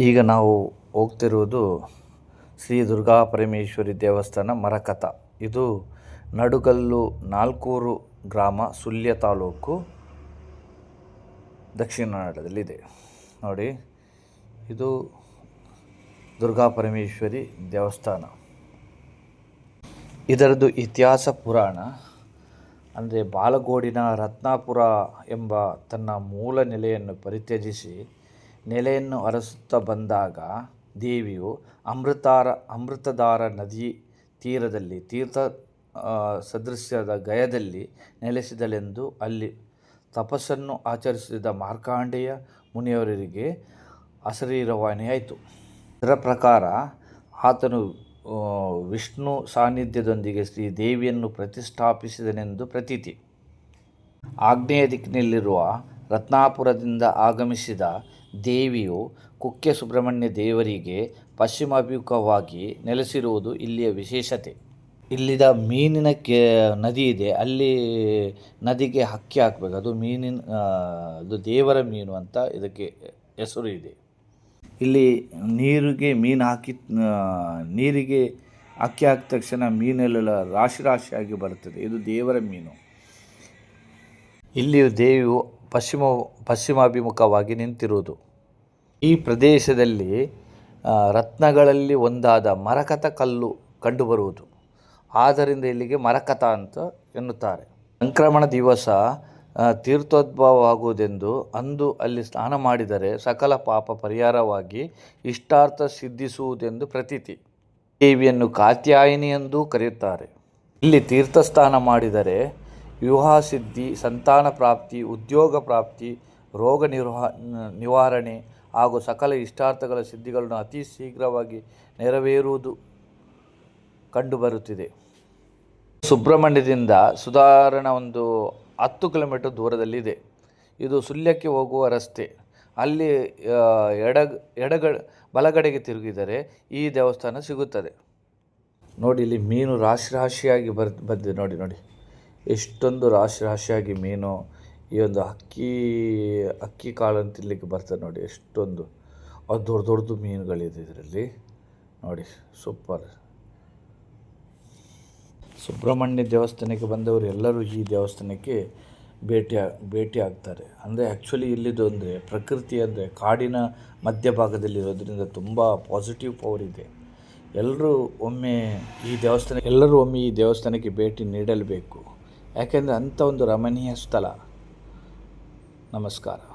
ಈಗ ನಾವು ಹೋಗ್ತಿರುವುದು ಶ್ರೀ ದುರ್ಗಾ ಪರಮೇಶ್ವರಿ ದೇವಸ್ಥಾನ ಮರಕತ. ಇದು ನಡುಗಲ್ಲು ನಾಲ್ಕೂರು ಗ್ರಾಮ ಸುಳ್ಯ ತಾಲೂಕು ದಕ್ಷಿಣ ಕನ್ನಡದಲ್ಲಿದೆ. ನೋಡಿ, ಇದು ದುರ್ಗಾ ಪರಮೇಶ್ವರಿ ದೇವಸ್ಥಾನ. ಇದರದ್ದು ಇತಿಹಾಸ ಪುರಾಣ. ಅಂದರೆ ಬಾಲಗೋಡಿನ ರತ್ನಾಪುರ ಎಂಬ ತನ್ನ ಮೂಲ ನೆಲೆಯನ್ನು ಪರಿತ್ಯಜಿಸಿ ನೆಲೆಯನ್ನು ಅರಸುತ್ತಾ ಬಂದಾಗ ದೇವಿಯು ಅಮೃತಾರ, ಅಮೃತಧಾರ ನದಿ ತೀರದಲ್ಲಿ, ತೀರ್ಥ ಸದೃಶ್ಯದ ಗಯದಲ್ಲಿ ನೆಲೆಸಿದಳೆಂದು ಅಲ್ಲಿ ತಪಸ್ಸನ್ನು ಆಚರಿಸಿದ ಮಾರ್ಕಾಂಡೇಯ ಮುನಿಯವರಿಗೆ ಅಸರೀರವಾಣಿಯಾಯಿತು ಇದರ ಪ್ರಕಾರ ಆತನು ವಿಷ್ಣು ಸಾನ್ನಿಧ್ಯದೊಂದಿಗೆ ಶ್ರೀ ದೇವಿಯನ್ನು ಪ್ರತಿಷ್ಠಾಪಿಸಿದನೆಂದು ಪ್ರತೀತಿ. ಆಗ್ನೇಯ ದಿಕ್ಕಿನಲ್ಲಿರುವ ರತ್ನಾಪುರದಿಂದ ಆಗಮಿಸಿದ ದೇವಿಯು ಕುಕ್ಕೆ ಸುಬ್ರಹ್ಮಣ್ಯ ದೇವರಿಗೆ ಪಶ್ಚಿಮಾಭಿಮುಖವಾಗಿ ನೆಲೆಸಿರುವುದು ಇಲ್ಲಿಯ ವಿಶೇಷತೆ. ಇಲ್ಲಿದ ಮೀನಿನ ಕೆ, ನದಿ ಇದೆ. ಅಲ್ಲಿ ನದಿಗೆ ಹಕ್ಕಿ ಹಾಕಬೇಕು. ಅದು ಮೀನಿನ ಅದು ದೇವರ ಮೀನು ಅಂತ ಇದಕ್ಕೆ ಹೆಸರು ಇದೆ. ಇಲ್ಲಿ ನೀರಿಗೆ ಮೀನು ಹಾಕಿ ನೀರಿಗೆ ಅಕ್ಕಿ ಹಾಕಿದ ತಕ್ಷಣ ಮೀನೆಲ್ಲ ರಾಶಿ ರಾಶಿಯಾಗಿ ಬರುತ್ತದೆ. ಇದು ದೇವರ ಮೀನು. ಇಲ್ಲಿಯೂ ದೇವಿಯು ಪಶ್ಚಿಮ, ಪಶ್ಚಿಮಾಭಿಮುಖವಾಗಿ ನಿಂತಿರುವುದು. ಈ ಪ್ರದೇಶದಲ್ಲಿ ರತ್ನಗಳಲ್ಲಿ ಒಂದಾದ ಮರಕತ ಕಲ್ಲು ಕಂಡುಬರುವುದು. ಆದ್ದರಿಂದ ಇಲ್ಲಿಗೆ ಮರಕತ ಅಂತ ಎನ್ನುತ್ತಾರೆ. ಸಂಕ್ರಮಣ ದಿವಸ ತೀರ್ಥೋದ್ಭವವಾಗುವುದೆಂದು ಅಂದು ಅಲ್ಲಿ ಸ್ನಾನ ಮಾಡಿದರೆ ಸಕಲ ಪಾಪ ಪರಿಹಾರವಾಗಿ ಇಷ್ಟಾರ್ಥ ಸಿದ್ಧಿಸುವುದೆಂದು ಪ್ರತೀತಿ. ದೇವಿಯನ್ನು ಕಾತ್ಯಾಯಿನಿ ಎಂದೂ ಕರೆಯುತ್ತಾರೆ. ಇಲ್ಲಿ ತೀರ್ಥಸ್ಥಾನ ಮಾಡಿದರೆ ವಿವಾಹ ಸಿದ್ಧಿ ಸಂತಾನ ಪ್ರಾಪ್ತಿ, ಉದ್ಯೋಗ ಪ್ರಾಪ್ತಿ, ರೋಗ ನಿರ್ವಹ, ನಿವಾರಣೆ ಹಾಗೂ ಸಕಲ ಇಷ್ಟಾರ್ಥಗಳ ಸಿದ್ಧಿಗಳನ್ನು ಅತಿ ಶೀಘ್ರವಾಗಿ ನೆರವೇರುವುದು ಕಂಡುಬರುತ್ತಿದೆ. ಸುಬ್ರಹ್ಮಣ್ಯದಿಂದ ಸುಧಾರಣ ಒಂದು ಹತ್ತು ಕಿಲೋಮೀಟರ್ ದೂರದಲ್ಲಿದೆ. ಇದು ಸುಳ್ಯಕ್ಕೆ ಹೋಗುವ ರಸ್ತೆ. ಅಲ್ಲಿ ಎಡ, ಎಡಗ, ಬಲಗಡೆಗೆ ತಿರುಗಿದರೆ ಈ ದೇವಸ್ಥಾನ ಸಿಗುತ್ತದೆ. ನೋಡಿ, ಇಲ್ಲಿ ಮೀನು ರಾಶಿ ರಾಶಿಯಾಗಿ ಬರ್, ಬಂದಿದೆ. ನೋಡಿ ನೋಡಿ. ಎಷ್ಟೊಂದು ರಾಶಿ ರಾಶಿಯಾಗಿ ಮೀನು, ಈ ಒಂದು ಅಕ್ಕಿ ಅಕ್ಕಿ ಕಾಳನ್ನು ತಿನ್ನಲಿಕ್ಕೆ ಬರ್ತದೆ ನೋಡಿ, ಎಷ್ಟೊಂದು ಅದು ದೊಡ್ಡ ದೊಡ್ಡದು ಮೀನುಗಳಿದೆ ಇದರಲ್ಲಿ. ನೋಡಿ, ಸೂಪರ್. ಸುಬ್ರಹ್ಮಣ್ಯ ದೇವಸ್ಥಾನಕ್ಕೆ ಬಂದವರು ಎಲ್ಲರೂ ಈ ದೇವಸ್ಥಾನಕ್ಕೆ ಭೇಟಿ ಭೇಟಿ ಆಗ್ತಾರೆ. ಅಂದರೆ ಆ್ಯಕ್ಚುಲಿ ಇಲ್ಲಿದು ಅಂದರೆ ಪ್ರಕೃತಿ, ಅಂದರೆ ಕಾಡಿನ ಮಧ್ಯಭಾಗದಲ್ಲಿರೋದ್ರಿಂದ ತುಂಬ ಪಾಸಿಟಿವ್ ಪವರ್ ಇದೆ. ಎಲ್ಲರೂ ಒಮ್ಮೆ ಈ ದೇವಸ್ಥಾನ, ಎಲ್ಲರೂ ಒಮ್ಮೆ ಈ ದೇವಸ್ಥಾನಕ್ಕೆ ಭೇಟಿ ನೀಡಲೇಬೇಕು. ಯಾಕೆಂದರೆ ಅಂಥ ಒಂದು ರಮಣೀಯ ಸ್ಥಳ. ನಮಸ್ಕಾರ.